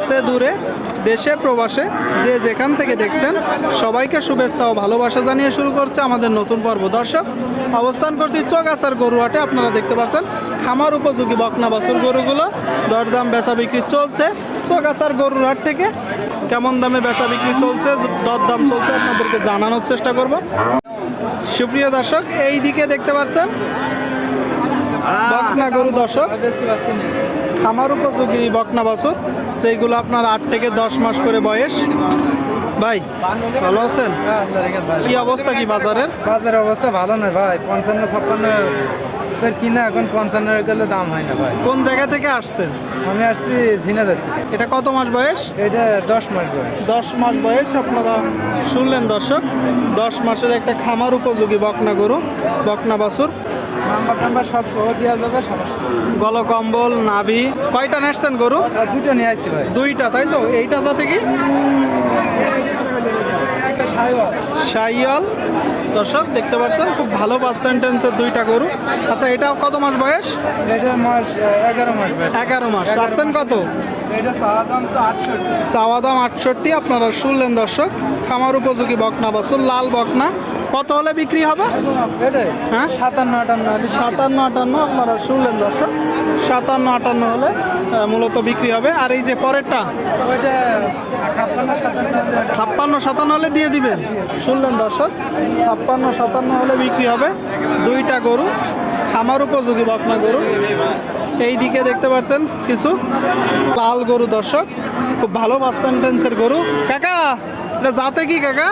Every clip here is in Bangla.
কাছে দূরে, দেশে, প্রবাসে, যে যেখান থেকে দেখছেন, সবাইকে শুভেচ্ছা ও ভালোবাসা জানিয়ে শুরু করছে আমাদের নতুন পর্ব। দর্শক, অবস্থান করছি চকাছার গরুহাটে, আপনারা দেখতে পাচ্ছেন খামার উপযোগী বকনা বাছুর গরুগুলো। দরদাম বেচা বিক্রি চলছে। চকাছার গরুর হাট থেকে কেমন দামে বেচা বিক্রি চলছে, দরদাম চলছে, আপনাদেরকে জানানোর চেষ্টা করব। সুপ্রিয় দর্শক এই দিকে দেখতে পাচ্ছেন বকনা গরু দর্শক? খামার উপযোগী বকনা বাছুর সেইগুলো আপনার আট থেকে দশ মাস করে বয়স। ভাই ভালো আছেন? কি অবস্থা কি বাজারের? বাজারের অবস্থা ভালো নয় ভাই পঞ্চান্ন ছাপ্পান্ন কিনা এখন পঞ্চান্ন গেলে দাম হয় না ভাই। কোন জায়গা থেকে আসছেন? আমি আসছি ঝিনাদার থেকে। এটা কত মাস বয়স? এটা দশ মাস বয়স। দশ মাস বয়স আপনারা শুনলেন দর্শক। দশ মাসের একটা খামার উপযোগী বকনা গরু বকনা বাছুর। নাম্বার টাম্বার সব সহ দেওয়া যাবে সমস্যা নেই। গলকম্বল নাভি কয়টা নেসছেন গরু? দুটো নিয়ে আসছি ভাই। দুইটা তাই তো? এইটা যাতে কি? সাইয়াল দর্শক দেখতে পাচ্ছেন খুব ভালো পার্সেন্টেন্সের দুইটা গরু। আচ্ছা এটা কত মাস বয়স? এটা এগারো মাস এগারো মাস। চাচ্ছেন কত? এটা চাওয়া দাম আটষট্টি আপনারা শুনলেন দর্শক। খামার উপযোগী বকনা বাছুর লাল বকনা। কত হলে বিক্রি হবে? হ্যাঁ? সাতান্ন আটান্ন সাতান্ন আটান্ন আপনারা শুনলেন দর্শক। সাতান্ন আটান্ন হলে মূলত বিক্রি হবে। আর এই যে পরেরটা? ছাপ্পান্ন সাতান্ন হলে ছাপ্পান্ন সাতান্ন হলে দিয়ে দিবেন। শুনলেন দর্শক? ছাপ্পান্ন সাতান্ন হলে বিক্রি হবে। দুইটা গরু খামার উপযোগী বকনা গরু। এই দিকে দেখতে পাচ্ছেন কিছু লাল গরু দর্শক। খুব ভালো পার্সেন্টেন্সের গরু। কাকা এটা যাতে কি, কাকা?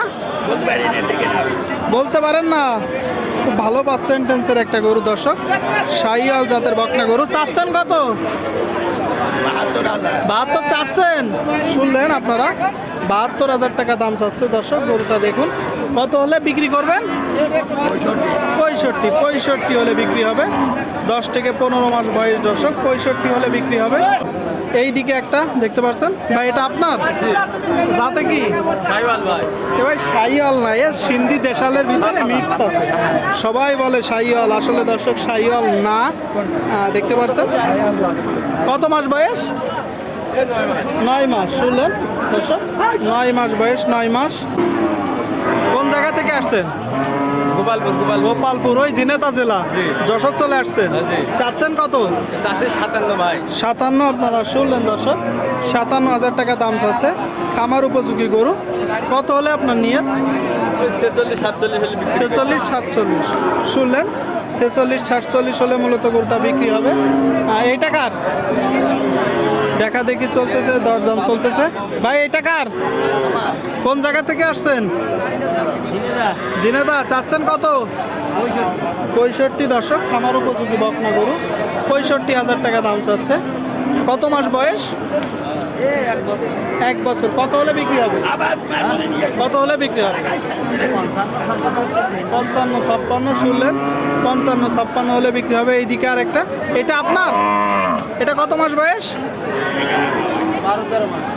বলতে পারেন না? খুব ভালো পাচ্ছেন টেন্সের একটা গরু, দর্শক। শাহিয়াল জাতের বকনা গরু। চাচ্ছেন কত? বাহাত্তর চাচ্ছেন। শুনলেন আপনারা? বাহাত্তর হাজার টাকা দাম চাচ্ছে, দর্শক, গরুটা দেখুন। কত হলে বিক্রি করবেন? পঁয়ষট্টি পঁয়ষট্টি হলে বিক্রি হবে। দশ থেকে পনেরো মাস বয়স দর্শক, পঁয়ষট্টি হলে বিক্রি হবে। এই দিকে একটা, দেখতে পাচ্ছেন? ভাই, এটা আপনার? যাতে কি? ভাই সাইয়াল না, এ সিন্ধি দেশালের ভিতরে মিক্স আছে। সবাই বলে সাইয়াল আসলে দর্শক সাইয়াল না। দেখতে পাচ্ছেন? কত মাস বয়স? নয় মাস, শুনলেন? দর্শক, নয় মাস বয়স, নয় মাস। থেকে আসছেন গোপালপুর গোপাল গোপালপুর ওই জিনেতা জেলা। যশোর চলে আসছেন। চাচ্ছেন কত? সাতান্ন ভাই। সাতান্ন আপনারা শুনলেন দর্শক। সাতান্ন হাজার টাকা দাম চাচ্ছে। খামার উপযোগী গরু। কত হলে আপনার নিয়ত? ছেচল্লিশ সাতচল্লিশ ছেচল্লিশ সাতচল্লিশ। শুনলেন? ছেচল্লিশ সাতচল্লিশ হলে মূলত গরুটা বিক্রি হবে। আর এইটা কার? দেখা দেখি চলতেছে দরদাম চলতেছে। ভাই এইটা কার? কোন জায়গা থেকে আসছেন? জিনেদা। চাচ্ছেন কত? পঁয়ষট্টি দশক খামার উপযোগী বকনা গরু। পঁয়ষট্টি হাজার টাকা দাম চাচ্ছে। কত মাস বয়স? এক বছর। কত হলে বিক্রি হবে? কত হলে বিক্রি হবে? পঞ্চান্ন, ছাপ্পান্ন শুনলেন। পঞ্চান্ন, ছাপ্পান্ন হলে বিক্রি হবে। এইদিকে আর একটা এটা আপনার? এটা কত মাস বয়স?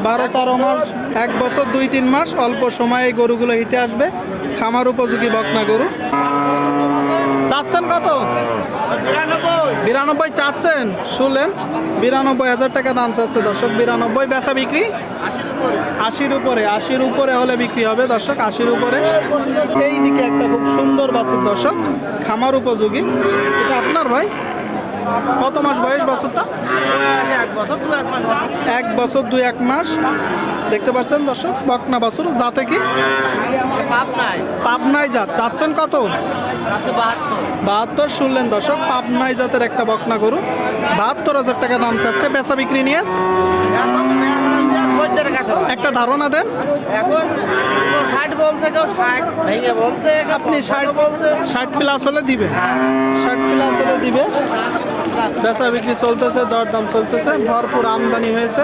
বারো তেরো মাস। এক বছর, দুই তিন মাস, অল্প সময়ে গরুগুলো হিটে আসবে। খামার উপযোগী বকনা গরু। চাচ্ছেন কত? বিরানব্বই চাচ্ছেন, শুনলেন? বিরানব্বই হাজার টাকা দাম চাচ্ছে দর্শক, বিরানব্বই বেচা বিক্রি? আশির উপরে আশির উপরে হলে বিক্রি হবে দর্শক, আশির উপরে। এই দিকে একটা খুব সুন্দর বাছুর দর্শক, খামার উপযোগী। এটা আপনার ভাই? কত মাস বয়স বছরটা? এক বছর, দুই এক মাস। দেখতে পাচ্ছেন দর্শক, বকনা বাছুর, যাতে কি? পাবনায় জাত। চাচ্ছেন কত? বাহাত্তর শুনলেন দর্শক, পাবনাই জাতের একটা বকনা গরু। বাহাত্তর হাজার টাকা দাম চাচ্ছে বেচা বিক্রি নিয়ে। একটা ধারণা দেন। এখন ষাট বলছে কেউ ষাট ভেঙে বলছে আপনি ষাট বলছে। ষাট প্লাস হলে দিবে। ষাট প্লাস হলে দিবে। বেচা বিক্রি চলতেছে দরদাম চলতেছে ভরপুর আমদানি হয়েছে।